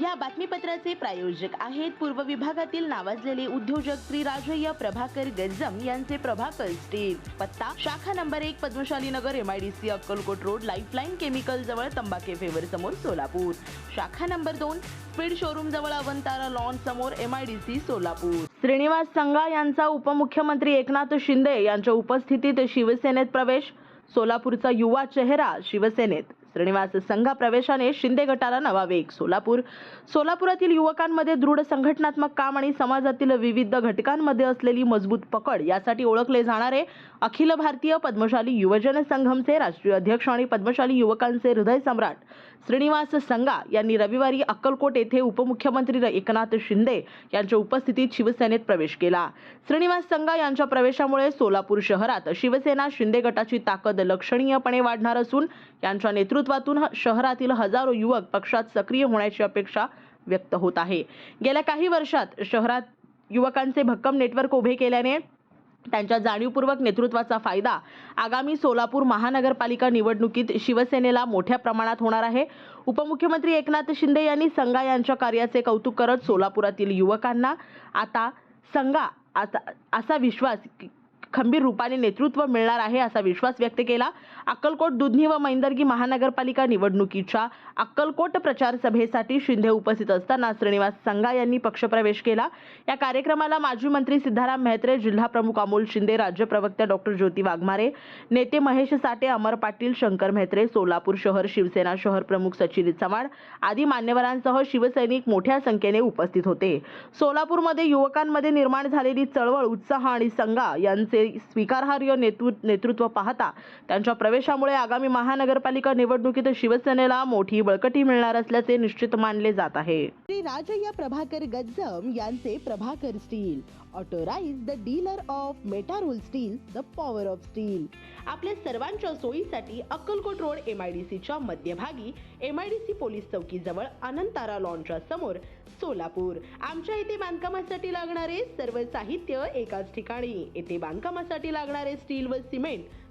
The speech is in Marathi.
या बातमीपत्राचे प्रायोजक आहेत पूर्व विभागातील नावाजलेले उद्योजक श्री राजय्य प्रभाकर गज्जम यांचे प्रभाकर स्टील पत्ता शाखा नंबर एक Padmashali Nagar M IDC Akkalkot road lifeline chemical जवळ तंबाखे फेवर समोर सोलापूर. शाखा नंबर दोन स्पीड शोरूम जवळ अवंतारा लॉन समोर एम आयडीसी सोलापूर. श्रीनिवास संगा यांचा उपमुख्यमंत्री एकनाथ शिंदे यांच्या उपस्थितीत शिवसेनेत प्रवेश सोलापूरचा युवा चेहरा शिवसेनेत. श्रीनिवास संघा प्रवेशाने शिंदे गटाला नवा वेग. सोलापूर सोलापुरातील युवकांमध्ये दृढ संघटनात्मक काम आणि समाजातील विविध घटकांमध्ये असलेली मजबूत पकड यासाठी ओळखले जाणारे अखिल भारतीय पद्मशाली युवजन संघमचे राष्ट्रीय अध्यक्ष आणि पद्मशाली युवकांचे हृदय सम्राट श्रीनिवास संगा यांनी रविवारी अक्कलकोट येथे उपमुख्यमंत्री एकनाथ शिंदे यांच्या उपस्थितीत शिवसेनेत प्रवेश केला. श्रीनिवास संगा यांच्या प्रवेशामुळे सोलापूर शहरात शिवसेना शिंदे गटाची ताकद लक्षणीयपणे वाढणार असून यांच्या नेतृत्व नेतृत्वातून शहरातील हजारो युवक पक्षात सक्रिय होण्याची अपेक्षा व्यक्त होत आहे. गेल्या काही वर्षात शहरात युवकांचे भक्कम नेटवर्क उभे केल्याने त्यांच्या जाणीवपूर्वक नेतृत्वाचा फायदा आगामी सोलापूर महानगरपालिका निवडणुकीत शिवसेनेला मोठ्या प्रमाणात होणार आहे. उपमुख्यमंत्री एकनाथ शिंदे यांनी संघा यांच्या कार्याचे कौतुक करत सोलापुरातील युवकांना आता संगा आता असा विश्वास खंबीर रूपाने नेतृत्व मिळणार आहे असा विश्वास व्यक्त केला. अक्कलकोट दुधनी व मैंदर्गी महानगरपालिका निवडणुकीच्या अक्कलकोट प्रचार सभेसाठी शिंदे उपस्थित असताना श्रीनिवास संगा यांनी पक्षप्रवेश केला. या कार्यक्रमाला माजी मंत्री सिद्धाराम म्हेत्रे जिल्हा प्रमुख अमोल शिंदे राज्य प्रवक्त्या डॉक्टर ज्योती वाघमारे नेते महेश साठे अमर पाटील शंकर म्हेत्रे सोलापूर शहर शिवसेना शहर प्रमुख सचिन चव्हाण आदी मान्यवरांसह शिवसैनिक मोठ्या संख्येने उपस्थित होते. सोलापूरमध्ये युवकांमध्ये निर्माण झालेली चळवळ उत्साह आणि संगा यांचे स्वीकारार्ह नेतृ नेतृत्व पाहता त्यांच्या प्रवेशामुळे आगामी महानगरपालिका निवडणुकीत शिवसेनेला मोठी बळकटी मिळणार असल्याचे निश्चित मानले जात आहे. श्री प्रभाकर गज्जम यांचे Prabhakar steel authorised the dealer of Metarol steel the power of steel. आपल्या सर्वांच्या सोयीसाठी अक्कलकोट रोड एमआयडीसीच्या मध्यभागी एम आयडीसी पोलीस चौकीजवळ अनंतारा लॉनच्या समोर सोलापूर. आमच्या इथे बांधकामासाठी लागणारे सर्व साहित्य एकाच ठिकाणी. येथे बांधकाम बांधकामासाठी लागणारे स्टील व सिमेंट